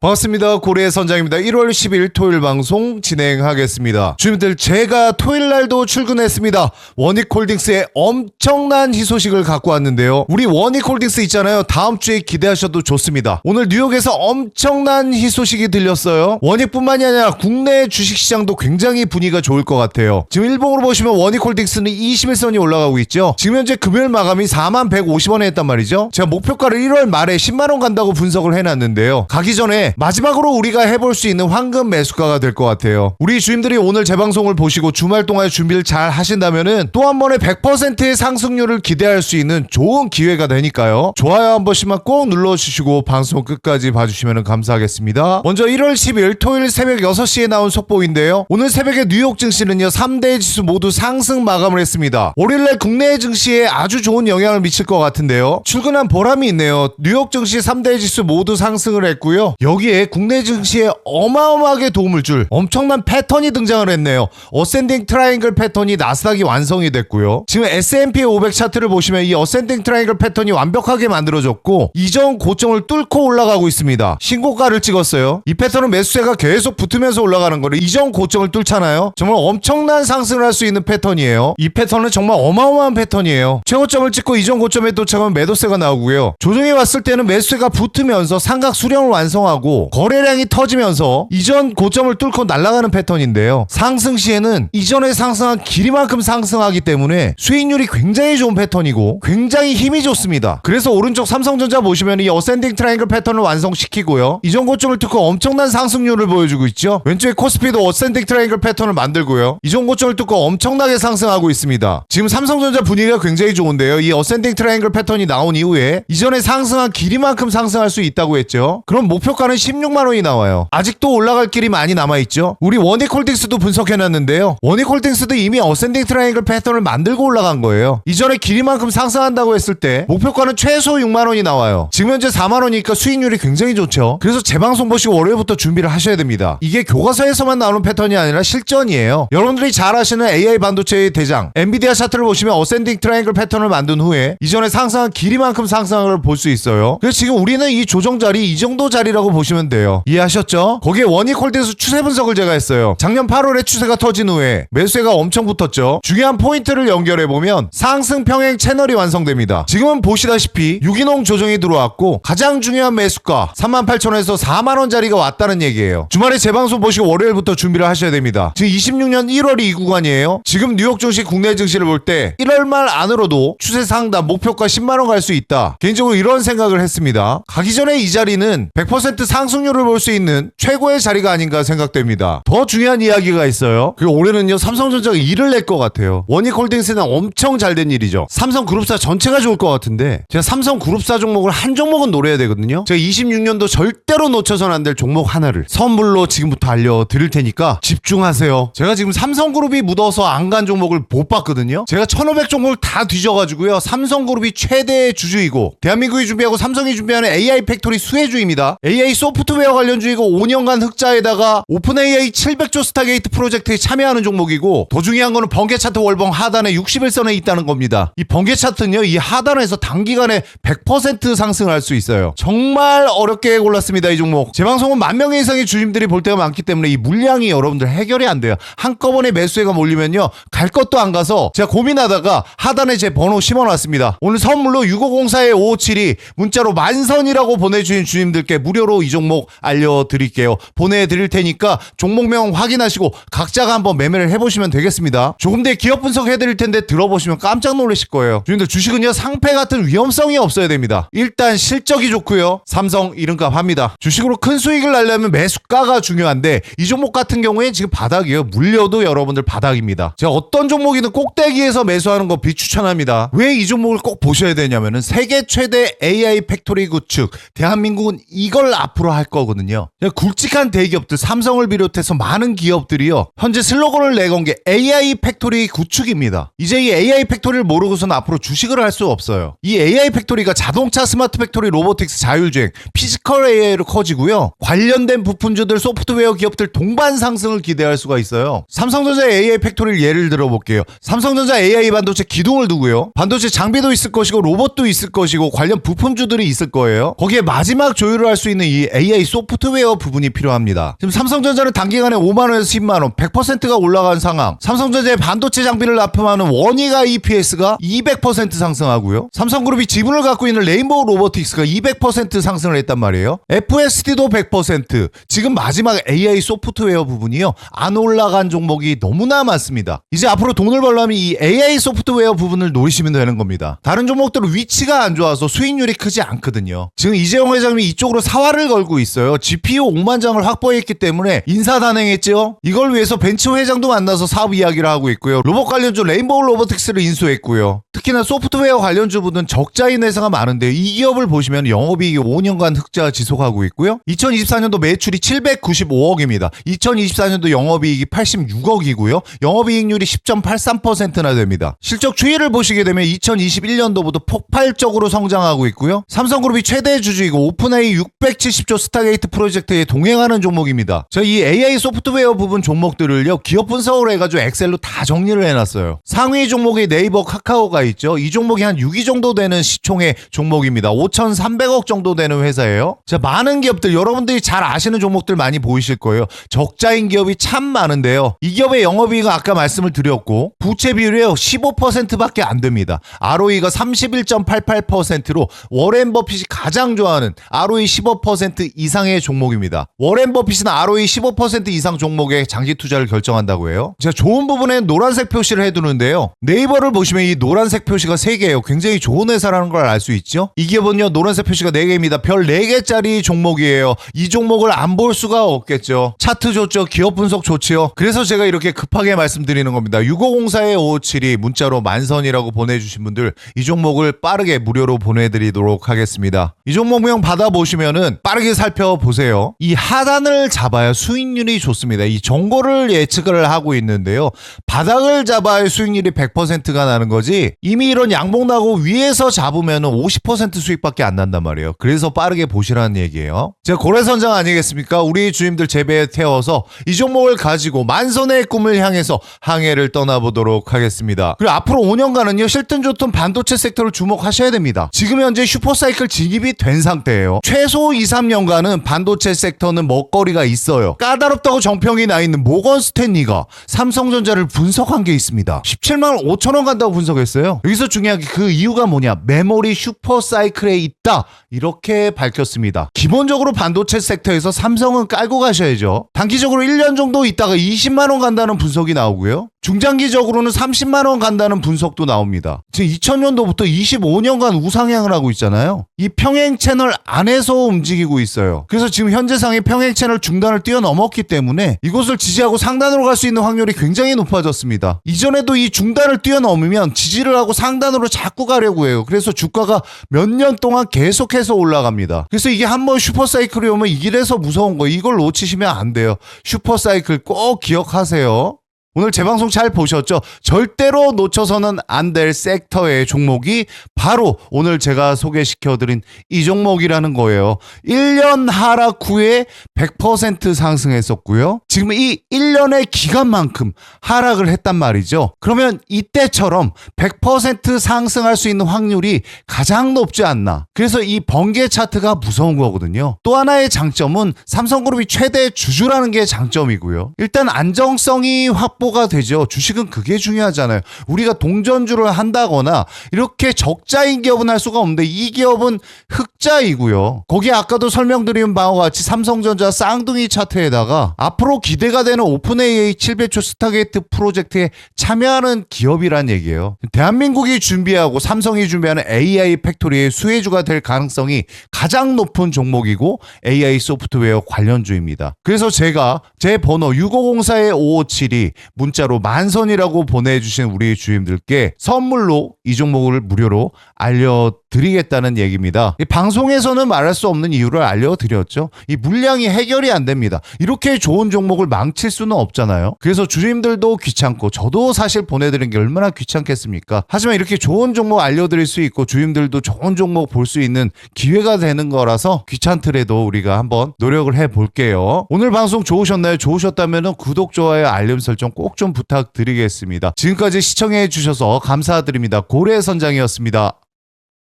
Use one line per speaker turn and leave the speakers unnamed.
반갑습니다. 고래의 선장입니다. 1월 10일 토요일 방송 진행하겠습니다. 주민들 제가 토요일 날도 출근했습니다. 원익홀딩스의 엄청난 희소식을 갖고 왔는데요. 우리 원익홀딩스 있잖아요. 다음 주에 기대하셔도 좋습니다. 오늘 뉴욕에서 엄청난 희소식이 들렸어요. 원익뿐만이 아니라 국내 주식시장도 굉장히 분위기가 좋을 것 같아요. 지금 일봉으로 보시면 원익홀딩스는 21선이 올라가고 있죠. 지금 현재 금요일 마감이 4만 150원에 했단 말이죠. 제가 목표가를 1월 말에 10만 원 간다고 분석을 해놨는데요. 가기 전에 마지막으로 우리가 해볼 수 있는 황금 매수가가 될 것 같아요. 우리 주임들이 오늘 제 방송을 보시고 주말 동안에 준비를 잘 하신다면은 또 한 번에 100%의 상승률을 기대할 수 있는 좋은 기회가 되니까요. 좋아요 한 번씩만 꼭 눌러주시고 방송 끝까지 봐주시면 감사하겠습니다. 먼저 1월 10일 토요일 새벽 6시에 나온 속보인데요. 오늘 새벽에 뉴욕 증시는요 3대 지수 모두 상승 마감을 했습니다. 월요일날 국내 증시에 아주 좋은 영향을 미칠 것 같은데요. 출근한 보람이 있네요. 뉴욕 증시 3대 지수 모두 상승을 했고요. 에 국내 증시에 어마어마하게 도움을 줄 엄청난 패턴이 등장을 했네요. 어센딩 트라이앵글 패턴이 나스닥이 완성이 됐고요. 지금 S&P 500 차트를 보시면 이 어센딩 트라이앵글 패턴이 완벽하게 만들어졌고 이전 고점을 뚫고 올라가고 있습니다. 신고가를 찍었어요. 이 패턴은 매수세가 계속 붙으면서 올라가는 거를 이전 고점을 뚫잖아요. 정말 엄청난 상승을 할 수 있는 패턴이에요. 이 패턴은 정말 어마어마한 패턴이에요. 최고점을 찍고 이전 고점에 도착하면 매도세가 나오고요. 조정이 왔을 때는 매수세가 붙으면서 삼각 수령을 완성하고 거래량이 터지면서 이전 고점을 뚫고 날아가는 패턴인데요. 상승 시에는 이전에 상승한 길이만큼 상승하기 때문에 수익률이 굉장히 좋은 패턴이고 굉장히 힘이 좋습니다. 그래서 오른쪽 삼성전자 보시면 이 어센딩 트라이앵글 패턴을 완성시키고요. 이전 고점을 뚫고 엄청난 상승률을 보여주고 있죠. 왼쪽에 코스피도 어센딩 트라이앵글 패턴을 만들고요. 이전 고점을 뚫고 엄청나게 상승하고 있습니다. 지금 삼성전자 분위기가 굉장히 좋은데요. 이 어센딩 트라이앵글 패턴이 나온 이후에 이전에 상승한 길이만큼 상승할 수 있다고 했죠. 그럼 목표가는 16만 원이 나와요. 아직도 올라갈 길이 많이 남아 있죠. 우리 원익홀딩스도 분석해놨는데요. 원익홀딩스도 이미 어센딩 트라이앵글 패턴을 만들고 올라간 거예요. 이전에 길이만큼 상승한다고 했을 때 목표가는 최소 6만 원이 나와요. 지금 현재 4만 원이니까 수익률이 굉장히 좋죠. 그래서 재방송 보시고 월요일부터 준비를 하셔야 됩니다. 이게 교과서에서만 나오는 패턴이 아니라 실전이에요. 여러분들이 잘 아시는 AI 반도체의 대장 엔비디아 차트를 보시면 어센딩 트라이앵글 패턴을 만든 후에 이전에 상승한 길이만큼 상승을 볼 수 있어요. 그래서 지금 우리는 이 조정 자리 이 정도 자리라고 보시면 돼요. 이해하셨죠? 거기에 원익홀딩스 추세 분석을 제가 했어요. 작년 8월에 추세가 터진 후에 매수세가 엄청 붙었죠. 중요한 포인트를 연결해 보면 상승 평행 채널이 완성됩니다. 지금은 보시다시피 유기농 조정이 들어왔고 가장 중요한 매수가 38,000원에서 4만 원짜리가 왔다는 얘기예요. 주말에 재방송 보시고 월요일부터 준비를 하셔야 됩니다. 지금 26년 1월이 이 구간이에요. 지금 뉴욕 증시 국내 증시를 볼 때 1월 말 안으로도 추세 상단 목표가 10만 원 갈 수 있다. 개인적으로 이런 생각을 했습니다. 가기 전에 이 자리는 100%상 승률을 볼 수 있는 최고의 자리가 아닌가 생각됩니다. 더 중요한 이야기가 있어요. 그리고 올해는요 삼성전자가 일을 낼 것 같아요. 원익홀딩스는 엄청 잘 된 일이죠. 삼성그룹사 전체가 좋을 것 같은데 제가 삼성그룹사 종목을 한 종목은 노려야 되거든요. 제가 26년도 절대로 놓쳐선 안 될 종목 하나를 선물로 지금부터 알려드릴 테니까 집중하세요. 제가 지금 삼성그룹이 묻어서 안 간 종목을 못 봤거든요. 제가 1500 종목을 다 뒤져가지고요. 삼성그룹이 최대의 주주이고 대한민국이 준비하고 삼성이 준비하는 AI 팩토리 수혜주입니다. AI 소 프트웨어 관련주이고 5년간 흑자에다가 오픈 AI 700조 스타게이트 프로젝트에 참여하는 종목이고 더 중요한 거는 번개 차트 월봉 하단에 61선에 있다는 겁니다. 이 번개 차트는요. 이 하단에서 단기간에 100% 상승할 수 있어요. 정말 어렵게 골랐습니다. 이 종목. 제 방송은 만 명 이상의 주임들이 볼 때가 많기 때문에 이 물량이 여러분들 해결이 안 돼요. 한꺼번에 매수해가 몰리면요. 갈 것도 안 가서 제가 고민하다가 하단에 제 번호 심어놨습니다. 오늘 선물로 6504-557이 문자로 만선이라고 보내주신 주임들께 무료로 이 종목 알려드릴게요. 보내드릴 테니까 종목명 확인하시고 각자가 한번 매매를 해보시면 되겠습니다. 조금 더 기업 분석해드릴 텐데 들어보시면 깜짝 놀라실 거예요. 주임들 주식은요 상패 같은 위험성이 없어야 됩니다. 일단 실적이 좋고요. 삼성 이름값 합니다. 주식으로 큰 수익을 날려면 매수가가 중요한데 이 종목 같은 경우에 지금 바닥이에요. 물려도 여러분들 바닥입니다. 제가 어떤 종목이든 꼭대기에서 매수하는 거 비추천합니다. 왜 이 종목을 꼭 보셔야 되냐면은 세계 최대 AI 팩토리 구축 대한민국은 이걸 앞 으로 할 거거든요. 굵직한 대기업들 삼성을 비롯해서 많은 기업들이요. 현재 슬로건을 내건 게 AI 팩토리 구축입니다. 이제 이 AI 팩토리를 모르고서는 앞으로 주식을 할 수 없어요. 이 AI 팩토리가 자동차 스마트 팩토리 로보틱스 자율주행 피지컬 AI로 커지고요. 관련된 부품주들 소프트웨어 기업들 동반 상승을 기대할 수가 있어요. 삼성전자 AI 팩토리를 예를 들어 볼게요. 삼성전자 AI 반도체 기둥을 두고요. 반도체 장비도 있을 것이고 로봇도 있을 것이고 관련 부품주들이 있을 거예요. 거기에 마지막 조율을 할 수 있는 이이 AI 소프트웨어 부분이 필요합니다. 지금 삼성전자는 단기간에 5만 원에서 10만 원, 100%가 올라간 상황. 삼성전자의 반도체 장비를 납품하는 원희가 EPS가 200% 상승하고요. 삼성그룹이 지분을 갖고 있는 레인보우 로보틱스가 200% 상승을 했단 말이에요. FSD도 100%. 지금 마지막 AI 소프트웨어 부분이요. 안 올라간 종목이 너무나 많습니다. 이제 앞으로 돈을 벌려면 이 AI 소프트웨어 부분을 노리시면 되는 겁니다. 다른 종목들은 위치가 안 좋아서 수익률이 크지 않거든요. 지금 이재용 회장님이 이쪽으로 사활을 걸고 있어요. GPU 5만 장을 확보했기 때문에 인사 단행했죠. 이걸 위해서 벤츠 회장도 만나서 사업 이야기를 하고 있고요. 로봇 관련주 레인보우 로보틱스를 인수했고요. 특히나 소프트웨어 관련주분은 적자인 회사가 많은데 이 기업을 보시면 영업이익이 5년간 흑자 지속하고 있고요. 2024년도 매출이 795억입니다. 2024년도 영업이익이 86억이고요. 영업이익률이 10.83%나 됩니다. 실적 추이를 보시게 되면 2021년도부터 폭발적으로 성장하고 있고요. 삼성그룹이 최대 주주이고 오픈AI 670조 스타게이트 프로젝트에 동행하는 종목입니다. 저 이 AI 소프트웨어 부분 종목들을요 기업 분석을 해가지고 엑셀로 다 정리를 해놨어요. 상위 종목이 네이버 카카오가 있죠. 이 종목이 한 6위 정도 되는 시총의 종목입니다. 5,300억 정도 되는 회사예요. 자, 많은 기업들 여러분들이 잘 아시는 종목들 많이 보이실 거예요. 적자인 기업이 참 많은데요. 이 기업의 영업이익은 아까 말씀을 드렸고 부채 비율이요 15%밖에 안 됩니다. ROE가 31.88%로 워렌 버핏이 가장 좋아하는 ROE 15% 이상의 종목입니다. 워렌 버핏은 ROE 15% 이상 종목에 장기 투자를 결정한다고 해요. 제가 좋은 부분에 노란색 표시를 해두는데요. 네이버를 보시면 이 노란색 표시가 3개예요. 굉장히 좋은 회사라는 걸 알 수 있죠. 이 기업은요 노란색 표시가 4개입니다. 별 4개짜리 종목이에요. 이 종목을 안 볼 수가 없겠죠. 차트 좋죠. 기업 분석 좋지요. 그래서 제가 이렇게 급하게 말씀드리는 겁니다. 6504-557이 문자로 만선이라고 보내주신 분들 이 종목을 빠르게 무료로 보내드리도록 하겠습니다. 이 종목명 받아보시면은 빠르게 살펴보세요. 이 하단을 잡아야 수익률이 좋습니다. 이 정보를 예측을 하고 있는데요. 바닥을 잡아야 수익률이 100%가 나는 거지 이미 이런 양봉 나고 위에서 잡으면 50% 수익밖에 안 난단 말이에요. 그래서 빠르게 보시라는 얘기예요. 제가 고래선장 아니겠습니까? 우리 주임들 재배에 태워서 이 종목을 가지고 만선의 꿈을 향해서 항해를 떠나보도록 하겠습니다. 그리고 앞으로 5년간은요 실든 좋던 반도체 섹터를 주목하셔야 됩니다. 지금 현재 슈퍼사이클 진입이 된 상태예요. 최소 2, 3년 간은 반도체 섹터는 먹거리가 있어요. 까다롭다고 정평이 나 있는 모건 스탠리가 삼성전자를 분석한 게 있습니다. 17만 5천 원 간다고 분석했어요. 여기서 중요한 게 그 이유가 뭐냐? 메모리 슈퍼 사이클에 있다. 이렇게 밝혔습니다. 기본적으로 반도체 섹터에서 삼성은 깔고 가셔야죠. 단기적으로 1년 정도 있다가 20만 원 간다는 분석이 나오고요. 중장기적으로는 30만 원 간다는 분석도 나옵니다. 지금 2000년도부터 25년간 우상향을 하고 있잖아요. 이 평행 채널 안에서 움직이고 있어요. 그래서 지금 현재상의 평행 채널 중단을 뛰어넘었기 때문에 이곳을 지지하고 상단으로 갈 수 있는 확률이 굉장히 높아졌습니다. 이전에도 이 중단을 뛰어넘으면 지지를 하고 상단으로 자꾸 가려고 해요. 그래서 주가가 몇 년 동안 계속해서 올라갑니다. 그래서 이게 한번 슈퍼사이클이 오면 이 길에서 무서운 거 이걸 놓치시면 안 돼요. 슈퍼사이클 꼭 기억하세요. 오늘 제 방송 잘 보셨죠? 절대로 놓쳐서는 안 될 섹터의 종목이 바로 오늘 제가 소개시켜드린 이 종목이라는 거예요. 1년 하락 후에 100% 상승했었고요. 지금 이 1년의 기간만큼 하락을 했단 말이죠. 그러면 이때처럼 100% 상승할 수 있는 확률이 가장 높지 않나. 그래서 이 번개 차트가 무서운 거거든요. 또 하나의 장점은 삼성그룹이 최대 주주라는 게 장점이고요. 일단 안정성이 확보가 되죠. 주식은 그게 중요하잖아요. 우리가 동전주를 한다거나 이렇게 적 자인 기업은 할 수가 없는데 이 기업은 흑자이고요. 거기에 아까도 설명드린 바와 같이 삼성전자 쌍둥이 차트에다가 앞으로 기대가 되는 오픈 AI 700조 스타게이트 프로젝트에 참여하는 기업이란 얘기예요. 대한민국이 준비하고 삼성이 준비하는 AI 팩토리의 수혜주가 될 가능성이 가장 높은 종목이고 AI 소프트웨어 관련주입니다. 그래서 제가 제 번호 6504-5572 문자로 만선이라고 보내주신 우리 주임들께 선물로 이 종목을 무료로 알려 드리겠다는 얘기입니다. 이 방송에서는 말할 수 없는 이유를 알려드렸죠. 이 물량이 해결이 안 됩니다. 이렇게 좋은 종목을 망칠 수는 없잖아요. 그래서 주임들도 귀찮고 저도 사실 보내드린 게 얼마나 귀찮겠습니까? 하지만 이렇게 좋은 종목 알려드릴 수 있고 주임들도 좋은 종목 볼 수 있는 기회가 되는 거라서 귀찮더라도 우리가 한번 노력을 해볼게요. 오늘 방송 좋으셨나요? 좋으셨다면 구독, 좋아요, 알림 설정 꼭 좀 부탁드리겠습니다. 지금까지 시청해 주셔서 감사드립니다. 고래 선장이었습니다.